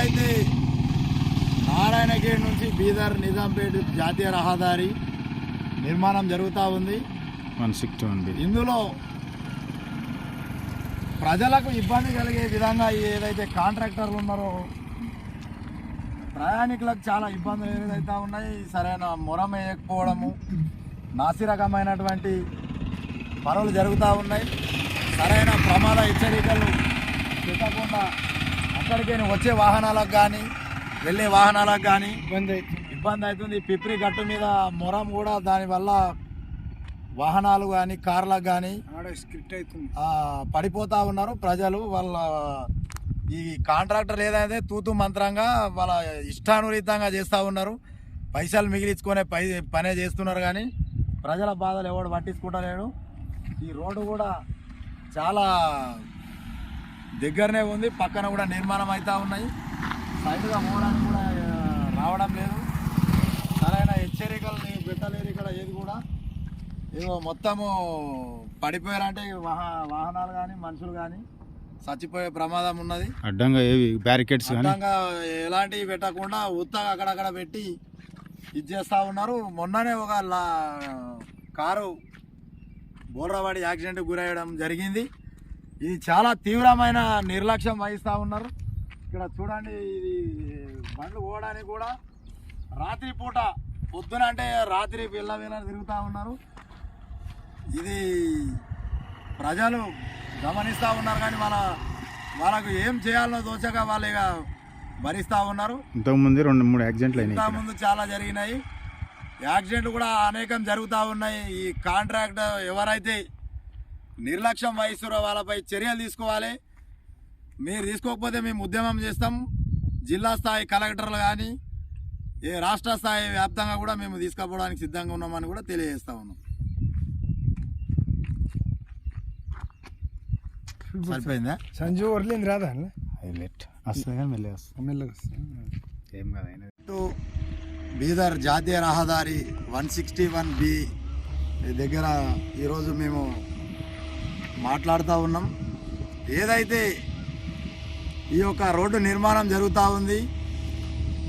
ఏదైతే నారాయణగేడ్ నుంచి బీదర్ నిజాంపేట జాతీయ రహదారి నిర్మాణం జరుగుతూ ఉంది. ఇందులో ప్రజలకు ఇబ్బంది కలిగే విధంగా ఏదైతే కాంట్రాక్టర్లు ఉన్నారో ప్రయాణికులకు చాలా ఇబ్బందులు ఏదైతే ఉన్నాయి. సరైన మొరం వేయకపోవడము నాసిరకమైనటువంటి పనులు జరుగుతూ ఉన్నాయి. సరైన ప్రమాద హెచ్చరికలు పెట్టకుండా అక్కడికి వచ్చే వాహనాలకు కానీ వెళ్ళే వాహనాలకు కానీ ఇబ్బంది ఇబ్బంది అవుతుంది. పిప్రి గట్టు మీద మొరం కూడా దానివల్ల వాహనాలు కానీ కార్లకు కానీ ఆడ స్క్రిప్ట్ అవుతుంది. పడిపోతా ఉన్నారు ప్రజలు. వాళ్ళ ఈ కాంట్రాక్టర్ ఏదైతే తూతు మంత్రంగా వాళ్ళ ఇష్టానురీతంగా చేస్తూ ఉన్నారు. పైసలు మిగిలించుకునే పై పనే చేస్తున్నారు కానీ ప్రజల బాధలు ఎవడు పట్టించుకుంటలేడు. ఈ రోడ్డు కూడా చాలా దగ్గరనే ఉంది పక్కన కూడా నిర్మాణం అవుతూ ఉన్నాయి. సైడ్గా పోవడానికి కూడా రావడం లేదు. సరైన హెచ్చరికలు పెట్టలేరు ఇక్కడ ఏది కూడా. ఇగో మొత్తము పడిపోయారంటే వాహ వాహనాలు కానీ మనుషులు కానీ చచ్చిపోయే ప్రమాదం ఉన్నది. అడ్డంగా ఏవి బ్యారికేడ్స్ అడ్డంగా ఎలాంటివి పెట్టకుండా ఉత్తగా అక్కడక్కడ పెట్టి ఇది చేస్తూ ఉన్నారు. మొన్ననే ఒక లా కారు బోర్రావాడి యాక్సిడెంట్ గురయ్యడం జరిగింది. ఇది చాలా తీవ్రమైన నిర్లక్ష్యం వహిస్తూ ఉన్నారు. ఇక్కడ చూడండి ఇది బండ్లు పోవడానికి కూడా రాత్రి పూట పొద్దున అంటే రాత్రి పిల్ల వీళ్ళ తిరుగుతూ ఉన్నారు. ఇది ప్రజలు గమనిస్తూ ఉన్నారు కానీ వాళ్ళ వాళ్ళకు ఏం చేయాలో తోచక వాళ్ళు ఇక భరిస్తూ ఉన్నారు. ఇంతకుముందు రెండు మూడు యాక్సిడెంట్లు అయినాయి. ముందు చాలా జరిగినాయి. యాక్సిడెంట్లు కూడా అనేకం జరుగుతూ ఉన్నాయి. ఈ కాంట్రాక్ట్ ఎవరైతే నిర్లక్ష్యం వహిస్తారో వాళ్ళపై చర్యలు తీసుకోవాలి. మీరు తీసుకోకపోతే మేము ఉద్యమం చేస్తాం. జిల్లా స్థాయి కలెక్టర్లు కానీ ఏ రాష్ట్ర స్థాయి వ్యాప్తంగా కూడా మేము తీసుకుపోవడానికి సిద్ధంగా ఉన్నామని కూడా తెలియజేస్తా ఉన్నాం. సరిపోయిందా? సంజు వర్లింది రాదా హైలైట్. వస్తుంది కానీ మెల్లగా వస్తుంది. మెల్లగా వస్తుంది. ఏం కదా అయినా. టు బీదర్ జాతీయ రహదారి వన్ సిక్స్టీ వన్ బి దగ్గర ఈరోజు మేము మాట్లాడుతూ ఉన్నాం. ఏదైతే ఈ యొక్క రోడ్డు నిర్మాణం జరుగుతూ ఉంది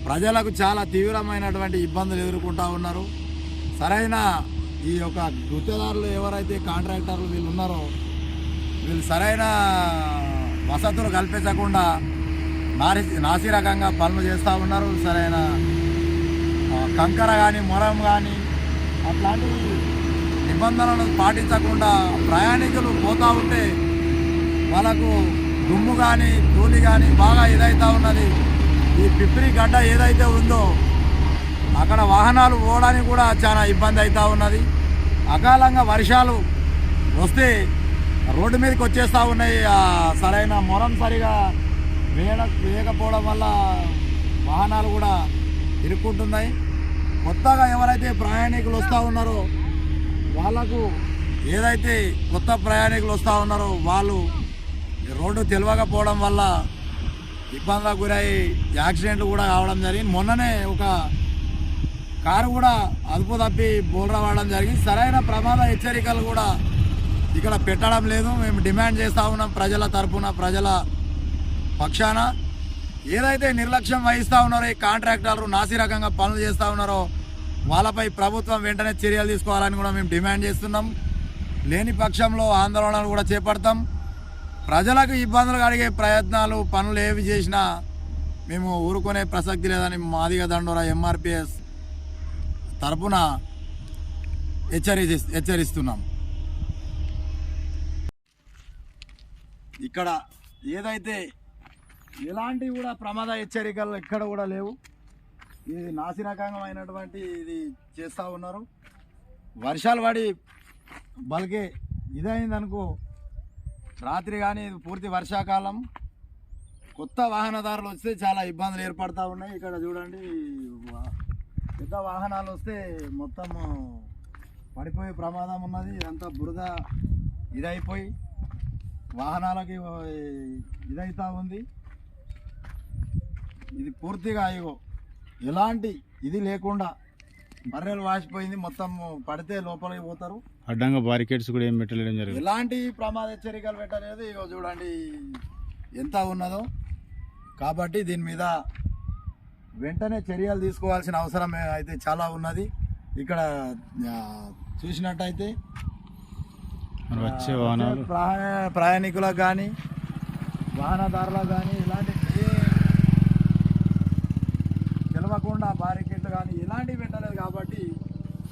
ప్రజలకు చాలా తీవ్రమైనటువంటి ఇబ్బందులు ఎదుర్కొంటూ ఉన్నారు. సరైన ఈ యొక్క గుత్తేదారులు ఎవరైతే కాంట్రాక్టర్లు వీళ్ళు ఉన్నారో వీళ్ళు సరైన వసతులు కల్పించకుండా నాసి రకంగా పనులు చేస్తూ ఉన్నారు. సరైన కంకర కానీ మొరం కానీ అట్లాంటివి నిబంధనలు పాటించకుండా ప్రయాణికులు పోతూ ఉంటే వాళ్ళకు దుమ్ము కానీ ధూళి కానీ బాగా ఇదైతే ఉన్నది. ఈ పిప్రి గడ్డ ఏదైతే ఉందో అక్కడ వాహనాలు పోవడానికి కూడా చాలా ఇబ్బంది అవుతూ ఉన్నది. అకాలంగా వర్షాలు వస్తే రోడ్డు మీదకి వచ్చేస్తూ ఉన్నాయి. సరైన మొరం సరిగా వేయడ వేయకపోవడం వల్ల వాహనాలు కూడా ఇరుక్కుంటున్నాయి. కొత్తగా ఎవరైతే ప్రయాణికులు వస్తూ ఉన్నారో వాళ్ళకు ఏదైతే కొత్త ప్రయాణికులు వస్తూ ఉన్నారో వాళ్ళు రోడ్డు తెలియకపోవడం వల్ల ఇబ్బందులకు గురై యాక్సిడెంట్లు కూడా కావడం జరిగింది. మొన్ననే ఒక కారు కూడా అదుపు తప్పి బోల్రా వాడడం జరిగింది. సరైన ప్రమాద హెచ్చరికలు కూడా ఇక్కడ పెట్టడం లేదు. మేము డిమాండ్ చేస్తూ ఉన్నాం ప్రజల తరపున ప్రజల పక్షాన. ఏదైతే నిర్లక్ష్యం వహిస్తూ ఉన్నారో ఈ కాంట్రాక్టర్లు నాసి రకంగా పనులు చేస్తూ ఉన్నారో వాళ్ళపై ప్రభుత్వం వెంటనే చర్యలు తీసుకోవాలని కూడా మేము డిమాండ్ చేస్తున్నాం. లేని పక్షంలో ఆందోళనలు కూడా చేపడతాం. ప్రజలకు ఇబ్బందులు కలిగే ప్రయత్నాలు పనులు ఏవి చేసినా మేము ఊరుకునే ప్రసక్తి లేదని మాదిగ దండోరా ఎంఆర్పిఎస్ తరపున హెచ్చరి హెచ్చరిస్తున్నాం. ఇక్కడ ఏదైతే ఎలాంటి కూడా ప్రమాద హెచ్చరికలు ఎక్కడ కూడా లేవు. ఇది నాసిరకంగామైనటువంటి ఇది చేస్తూ ఉన్నారు. వర్షాలు పడి బల్కే ఇదైందనుకో రాత్రి కానీ ఇది పూర్తి వర్షాకాలం. కొత్త వాహనదారులు వస్తే చాలా ఇబ్బందులు ఏర్పడతా ఉన్నాయి. ఇక్కడ చూడండి పెద్ద వాహనాలు వస్తే మొత్తం పడిపోయే ప్రమాదం ఉన్నది. ఇదంతా బురద ఇదైపోయి వాహనాలకి ఇదైతా ఉంది. ఇది పూర్తిగా ఇగో ఎలాంటి ఇది లేకుండా బర్రెలు వాసిపోయింది మొత్తం పడితే లోపలికి పోతారు. అడ్డంగా బారికేడ్స్ కూడా ఏం పెట్టలేడం జరిగింది ఎలాంటి ప్రమాద హెచ్చరికలు పెట్టలేదు. ఇగో చూడండి ఎంత ఉన్నదో. కాబట్టి దీని మీద వెంటనే చర్యలు తీసుకోవాల్సిన అవసరం అయితే చాలా ఉన్నది. ఇక్కడ చూసినట్టయితే వచ్చే వాహనాలు. ప్రయాణ- ప్రయాణికులకు కానీ వాహనదారులకు కానీ ఇలాంటి తవ్వకుండా బ్యారికేడ్లు కానీ ఇలాంటివి పెట్టలేదు కాబట్టి